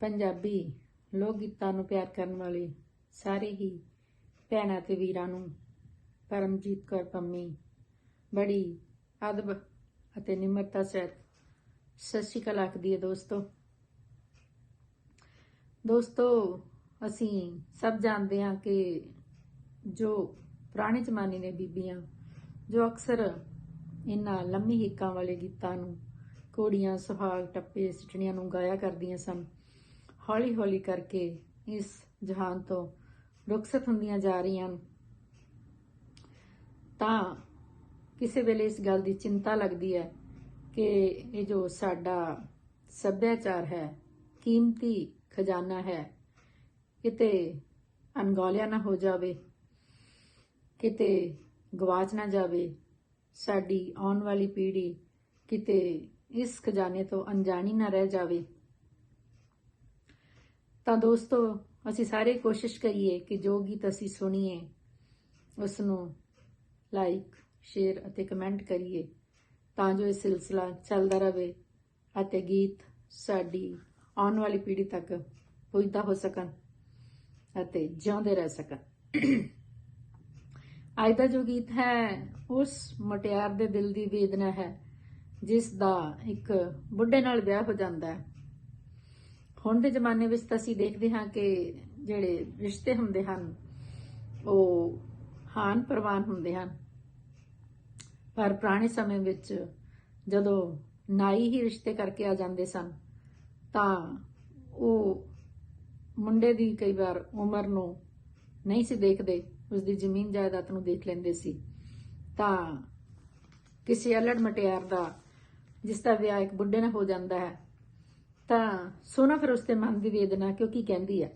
ਪੰਜਾਬੀ ਲੋਕ ਗੀਤਾਂ ਨੂੰ ਪਿਆਰ ਕਰਨ ਵਾਲੇ ਸਾਰੇ ਹੀ ਭੈਣਾਂ ਤੇ ਵੀਰਾਂ ਨੂੰ ਪਰਮਜੀਤ ਕੌਰ ਪੰਮੀ, ਬੜੀ ਅਦਬ ਅਤੇ ਨਿਮਰਤਾ ਸਹਿਤ ਸਤਿ ਸ਼੍ਰੀ ਅਕਾਲ ਆਖਦੀ ਹੈ ਦੋਸਤੋ। ਦੋਸਤੋ, ਅਸੀਂ ਸਭ ਜਾਣਦੇ ਹਾਂ ਕਿ ਜੋ ਪੁਰਾਣੇ ਜ਼ਮਾਨੇ ਨੇ ਬੀਬੀਆਂ, ਜੋ ਅਕਸਰ ਇਹਨਾਂ ਲੰਮੀ ਹਿੱਕਾਂ ਵਾਲੇ ਗੀਤਾਂ ਨੂੰ ਕੋੜੀਆਂ ਸੁਹਾਗ, ਟੱਪੇ ਸਿੱਟਣੀਆਂ ਨੂੰ ਗਾਇਆ ਕਰਦੀਆਂ ਸਨ ਹੌਲੀ ਹੌਲੀ ਕਰਕੇ ਇਸ ਜਹਾਨ ਤੋਂ ਰੁਖਸਤ ਹੁੰਦੀਆਂ ਜਾ ਰਹੀਆਂ ਹਨ। ਤਾਂ ਕਿਸੇ ਵੇਲੇ ਇਸ ਗੱਲ ਦੀ ਚਿੰਤਾ ਲੱਗਦੀ ਹੈ ਕਿ ਇਹ ਜੋ ਸਾਡਾ ਸੱਭਿਆਚਾਰ ਹੈ, ਕੀਮਤੀ ਖਜ਼ਾਨਾ ਹੈ, ਕਿਤੇ ਅਣਗੌਲਿਆ ਨਾ ਹੋ ਜਾਵੇ, ਕਿਤੇ ਗਵਾਚ ਨਾ ਜਾਵੇ, ਸਾਡੀ ਆਉਣ ਵਾਲੀ ਪੀੜ੍ਹੀ ਕਿਤੇ ਇਸ ਖਜ਼ਾਨੇ ਤੋਂ ਅਣਜਾਣੀ ਨਾ ਰਹਿ ਜਾਵੇ। ਤਾਂ ਦੋਸਤੋ, ਅਸੀਂ ਸਾਰੇ ਕੋਸ਼ਿਸ਼ ਕਰੀਏ ਕਿ ਜੋ ਗੀਤ ਅਸੀਂ ਸੁਣੀਏ ਉਸ ਨੂੰ ਲਾਈਕ ਸ਼ੇਅਰ ਅਤੇ ਕਮੈਂਟ ਕਰੀਏ, ਤਾਂ ਜੋ ਇਹ ਸਿਲਸਿਲਾ ਚੱਲਦਾ ਰਹੇ ਅਤੇ ਗੀਤ ਸਾਡੀ ਆਉਣ ਵਾਲੀ ਪੀੜ੍ਹੀ ਤੱਕ ਪਹੁੰਚਦਾ ਹੋ ਸਕਣ ਅਤੇ ਜਿਉਂਦੇ ਰਹਿ ਸਕਣ। ਅੱਜ ਦਾ ਜੋ ਗੀਤ ਹੈ, ਉਸ ਮੁਟਿਆਰ ਦੇ ਦਿਲ ਦੀ ਵੇਦਨਾ ਹੈ, ਜਿਸ ਦਾ ਇੱਕ ਬੁੱਢੇ ਨਾਲ ਵਿਆਹ ਹੋ ਜਾਂਦਾ ਹੈ। ਹੁਣ ਦੇ ਜ਼ਮਾਨੇ ਵਿੱਚ ਤਾਂ ਅਸੀਂ ਦੇਖਦੇ ਹਾਂ ਕਿ ਜਿਹੜੇ ਰਿਸ਼ਤੇ ਹੁੰਦੇ ਹਨ, ਉਹ ਹਾਨ ਪ੍ਰਵਾਨ ਹੁੰਦੇ ਹਨ। ਪਰ ਪੁਰਾਣੇ ਸਮੇਂ ਵਿੱਚ ਜਦੋਂ ਨਾਈ ਹੀ ਰਿਸ਼ਤੇ ਕਰਕੇ ਆ ਜਾਂਦੇ ਸਨ, ਤਾਂ ਉਹ ਮੁੰਡੇ ਦੀ ਕਈ ਵਾਰ ਉਮਰ ਨੂੰ ਨਹੀਂ ਸੀ ਦੇਖਦੇ ਉਸ ਦੀ ਜ਼ਮੀਨ ਜਾਇਦਾਦ ਨੂੰ ਦੇਖ ਲੈਂਦੇ ਸੀ। ਤਾਂ ਕਿਸੇ ਅਲੜ ਮਟਿਆਰ ਦਾ, ਜਿਸ ਦਾ ਵਿਆਹ ਇੱਕ ਬੁੱਢੇ ਨਾਲ ਹੋ ਜਾਂਦਾ ਹੈ ਤਾਂ ਸੋਨਾ ਫਿਰ ਉਸਦੇ ਮਨ ਦੀ ਵੇਦਨਾ, ਕਿਉਂਕਿ ਕਹਿੰਦੀ ਹੈ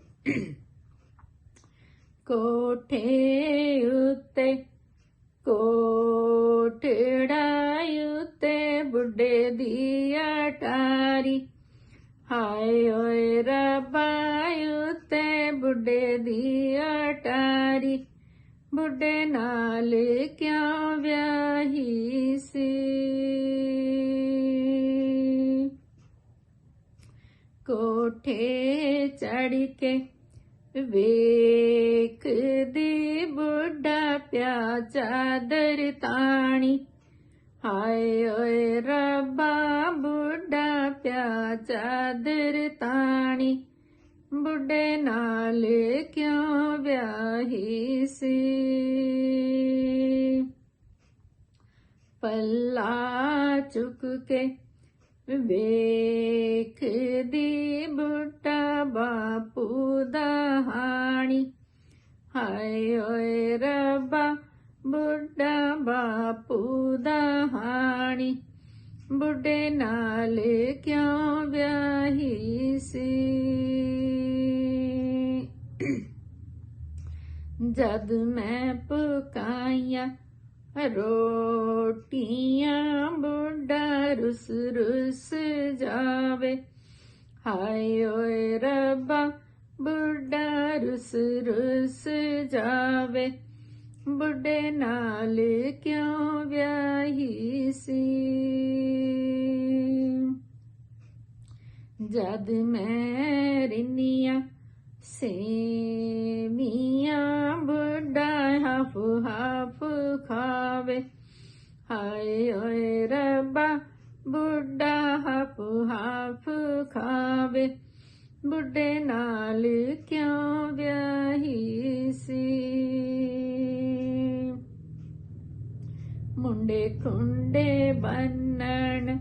ਕੋਠੇ ਉੱਤੇ ਕੋਠੜਾ ਉੱਤੇ ਬੁੱਢੇ ਦੀ ਅਟਾਰੀ, ਹਾਏ ਓਏ ਰੱਬਾ ਉੱਤੇ ਬੁੱਢੇ ਦੀ ਅਟਾਰੀ, ਬੁੱਢੇ ਨਾਲ ਕਿਉਂ ਵਿਆਹੀ ਸੀ? ਕੋਠੇ ਚੜ ਕੇ ਵੇਖਦੀ ਬੁੱਢਾ ਪਿਆ ਚਾਦਰ ਤਾਣੀ। ਹਾਏ ਓਏ ਰੱਬਾ, ਬੁੱਢਾ ਪਿਆ ਚਾਦਰ ਤਾਣੀ। ਬੁੱਢੇ ਨਾਲ ਕਿਉਂ ਵਿਆਹੀ ਸੀ? ਪੱਲਾ ਚੁੱਕ ਕੇ ਵੇਖਦੀ ਬੁੱਢਾ ਬਾਪੂ ਦਾ ਹਾਣੀ। ਹਾਏ ਓਏ ਰੱਬਾ, ਬੁੱਢਾ ਬਾਪੂ ਦਾ ਹਾਣੀ। ਬੁੱਢੇ ਨਾਲ ਕਿਉਂ ਵਿਆਹੀ ਸੀ? ਜਦ ਮੈਂ ਪਕਾਈਆਂ ਰੋਟੀਆਂ, ਬੁੱਢਾ ਰੁਸ ਰੁਸ ਜਾਵੇ। ਹਾਏ ਓਏ ਰੱਬਾ, ਬੁੱਢਾ ਰੁਸ ਰੁਸ ਜਾਵੇ। ਬੁੱਢੇ ਨਾਲ ਕਿਉਂ ਵਿਆਹੀ ਸੀ? ਜਦ ਮੈਂ ਰਿੰਨੀਆਂ ਸੇਵੀਆਂ ਬੁੱਢਾ ਹਫ ਹਫ ਖਾਵੇ। ਹਾਏ ਓਏ ਰੱਬਾ ਬੁੱਢਾ ਹਫ ਹਫ ਖਾਵੇ, ਬੁੱਢੇ ਨਾਲ ਕਿਉਂ ਵਿਆਹੀ ਸੀ? ਮੁੰਡੇ ਖੁੰਡੇ ਬੰਨਣ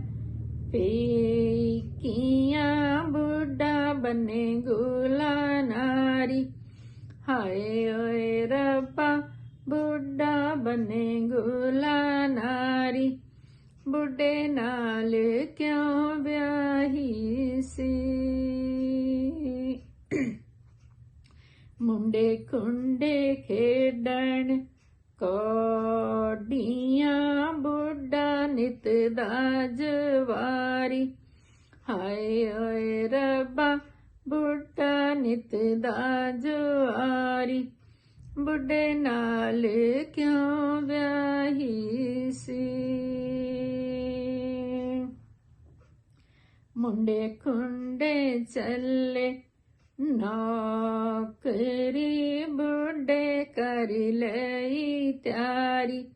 ਪੇਕੀਆਂ, ਬੁੱਢਾ ਬਨੇ ਗੁਲਾ ਨਾਰੀ ਹਾਏ ਓਏ ਰੱਬਾ, ਬੁੱਢਾ ਬਨੇ ਗੁਲਾ ਨਾਰੀ ਬੁੱਢੇ ਨਾਲ ਕਿਉਂ ਵਿਆਹੀ ਸੀ? ਮੁੰਡੇ ਖੁੰਡੇ ਖੇਡਣ ਕੋਡੀਆਂ, ਬੁੱਢਾ ਨਿਤ ਦਾ ਜਵਾਰੀ। ਹਾਏ ਓਏ ਰੱਬਾ, ਬੁੱਢਾ ਨਿਤ ਦਾ ਜਵਾਰੀ। ਬੁੱਢੇ ਨਾਲ ਕਿਉਂ ਵਿਆਹੀ ਸੀ? ਮੁੰਡੇ ਖੁੰਡੇ ਚੱਲੇ, ਨੌਕਰੀ ਬੁੱਢੇ ਕਰ ਲਈ ਤਿਆਰੀ।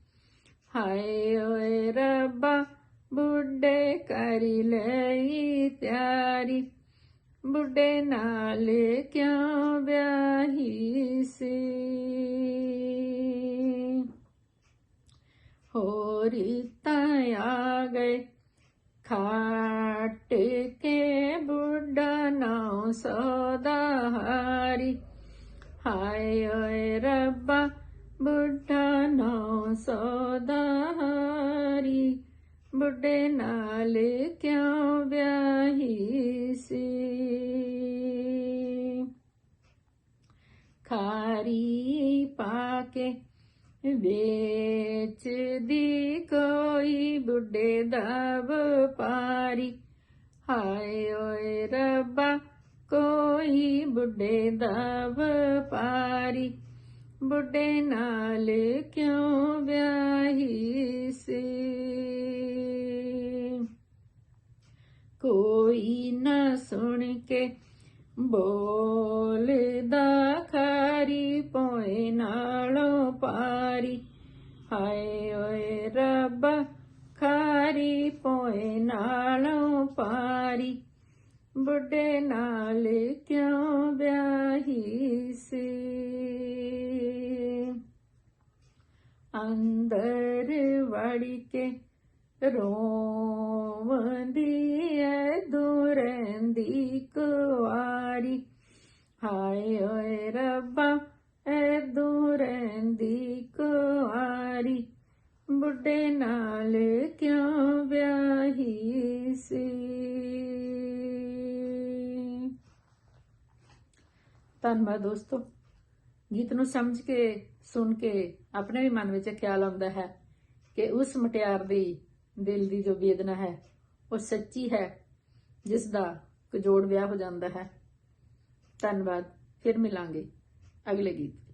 ਹਾਏ ਓਏ ਰੱਬਾ ਬੁੱਢੇ ਕਰ ਲਈ ਤਿਆਰੀ। ਬੁੱਢੇ ਨਾਲ ਕਿਉਂ ਵਿਆਹੀ ਸੀ? ਹੋਰੀ ਤਾਂ ਆ ਗਏ, ਖਾ ਬੁੱਢਾ ਨਾ ਸੋਦਾਹਾਰੀ ਹਾਏ ਓਏ ਰੱਬਾ, ਬੁੱਢਾ ਨਾ ਸੋਦਾਹਾਰੀ ਬੁੱਢੇ ਨਾਲ ਕਿਉਂ ਵਿਆਹੀ ਸੀ? ਖਾਰੀ ਪਾ ਕੇ ਵੇਚਦੀ ਕੋਈ ਬੁੱਢੇ ਦਾ ਵਪਾਰੀ। ਹਾਏ ਓਏ ਰੱਬਾ ਕੋਈ ਬੁੱਢੇ ਦਾ ਵਪਾਰੀ, ਬੁੱਢੇ ਨਾਲ ਕਿਉਂ ਵਿਆਹੀ ਸੀ? ਕੋਈ ਨਾ ਸੁਣ ਕੇ ਬੋਲਦਾ ਖਾਰੀ ਪੋਏ ਨਾਲੋਂ ਪਾਰੀ ਹਾਏ ਓਏ ਰੱਬਾ ਖਾਰੀ ਪੋਏ ਨਾਲੋਂ ਪਾਰੀ ਬੁੱਢੇ ਨਾਲ ਕਿਉਂ ਵਿਆਹੀ ਸੀ ਅੰਦਰ ਵੜੀ ਕੇ ਰੋਵਦੀ ਐ ਦੁਰੰਦੀ ਕੁਆਰੀ। ਹਾਏ ਓਏ ਰੱਬਾ, ਐ ਦੁਰੰਦੀ ਕੁਆਰੀ। ਬੁੱਢੇ ਨਾਲ ਕਿਉਂ ਵਿਆਹੀ ਸੀ ਧੰਨਵਾਦ ਦੋਸਤੋ। ਗੀਤ ਨੂੰ ਸਮਝ ਕੇ, ਸੁਣ ਕੇ ਆਪਣੇ ਵੀ ਮਨ ਵਿੱਚ ਖਿਆਲ ਆਉਂਦਾ ਹੈ ਕਿ ਉਸ ਮਟਿਆਰ ਦੀ ਦਿਲ ਦੀ ਜੋ ਵੇਦਨਾ ਹੈ, ਉਹ ਸੱਚੀ ਹੈ, ਜਿਸ ਦਾ ਕਜੋੜ ਵਿਆਹ ਹੋ ਜਾਂਦਾ ਹੈ। ਧੰਨਵਾਦ। ਫਿਰ ਮਿਲਾਂਗੇ ਅਗਲੇ ਗੀਤ